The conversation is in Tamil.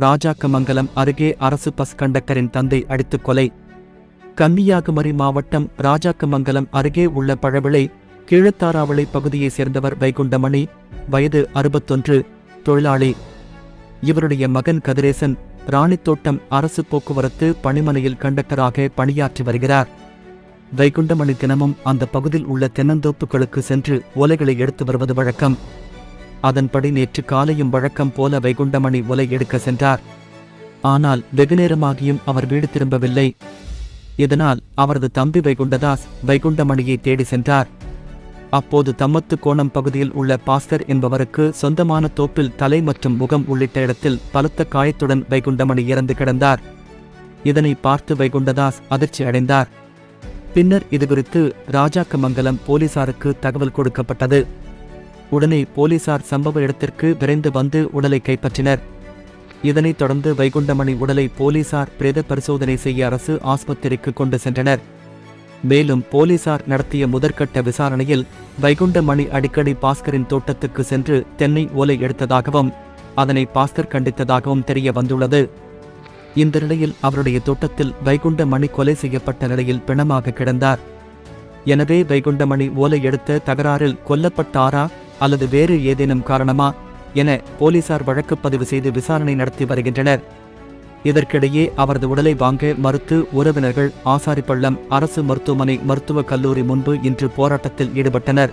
ராஜாக்கமங்கலம் அருகே அரசு பஸ் கண்டக்டரின் தந்தை அடித்துக் கொலை. கன்னியாகுமரி மாவட்டம் ராஜாக்கமங்கலம் அருகே உள்ள பழவிளை கீழத்தாராவளை பகுதியைச் சேர்ந்தவர் வைகுண்டமணி வயது அறுபத்தொன்று தொழிலாளி. இவருடைய மகன் கதிரேசன் ராணித்தோட்டம் அரசு போக்குவரத்து பணிமனையில் கண்டக்டராக பணியாற்றி வருகிறார். வைகுண்டமணி தினமும் அந்த பகுதியில் உள்ள தென்னந்தோப்புகளுக்கு சென்று ஓலைகளை எடுத்து வருவது வழக்கம். அதன்படி நேற்று காலையும் வழக்கம் போல வைகுண்டமணி ஒலை எடுக்க சென்றார். ஆனால் வெகுநேரமாகியும் அவர் வீடு திரும்பவில்லை. இதனால் அவரது தம்பி வைகுண்டதாஸ் வைகுண்டமணியை தேடி சென்றார். அப்போது தம்மத்து கோணம் பகுதியில் உள்ள பாஸ்கர் என்பவருக்கு சொந்தமான தோப்பில் தலை மற்றும் முகம் உள்ளிட்ட இடத்தில் பலத்த காயத்துடன் வைகுண்டமணி இறந்து கிடந்தார். இதனை பார்த்து வைகுண்டதாஸ் அதிர்ச்சி அடைந்தார். பின்னர் இதுகுறித்து ராஜாக்கமங்கலம் போலீசாருக்கு தகவல் கொடுக்கப்பட்டது. உடனே போலீசார் சம்பவ இடத்திற்கு விரைந்து வந்து உடலை கைப்பற்றினர். இதனைத் தொடர்ந்து வைகுண்டமணி உடலை போலீசார் பிரேத பரிசோதனை செய்ய அரசு ஆஸ்பத்திரிக்கு கொண்டு சென்றனர். மேலும் போலீசார் நடத்திய முதற்கட்ட விசாரணையில் வைகுண்டமணி அடிக்கடி பாஸ்கரின் தோட்டத்துக்கு சென்று தென்னை ஓலை எடுத்ததாகவும் அதனை பாஸ்கர் கண்டித்ததாகவும் தெரிய வந்துள்ளது. இந்த நிலையில் அவருடைய தோட்டத்தில் வைகுண்டமணி கொலை செய்யப்பட்ட நிலையில் பிணமாக கிடந்தார். எனவே வைகுண்டமணி ஓலை எடுத்த தகராறில் கொல்லப்பட்டாரா? அல்லது வேறு ஏதேனும் காரணமா என போலீசார் வழக்கு பதிவு செய்து விசாரணை நடத்தி வருகின்றனர். இதற்கிடையே அவரது உடலை வாங்க மறுத்து உறவினர்கள் ஆசாரிப்பள்ளம் அரசு மருத்துவமனை மருத்துவக் கல்லூரி முன்பு இன்று போராட்டத்தில் ஈடுபட்டனர்.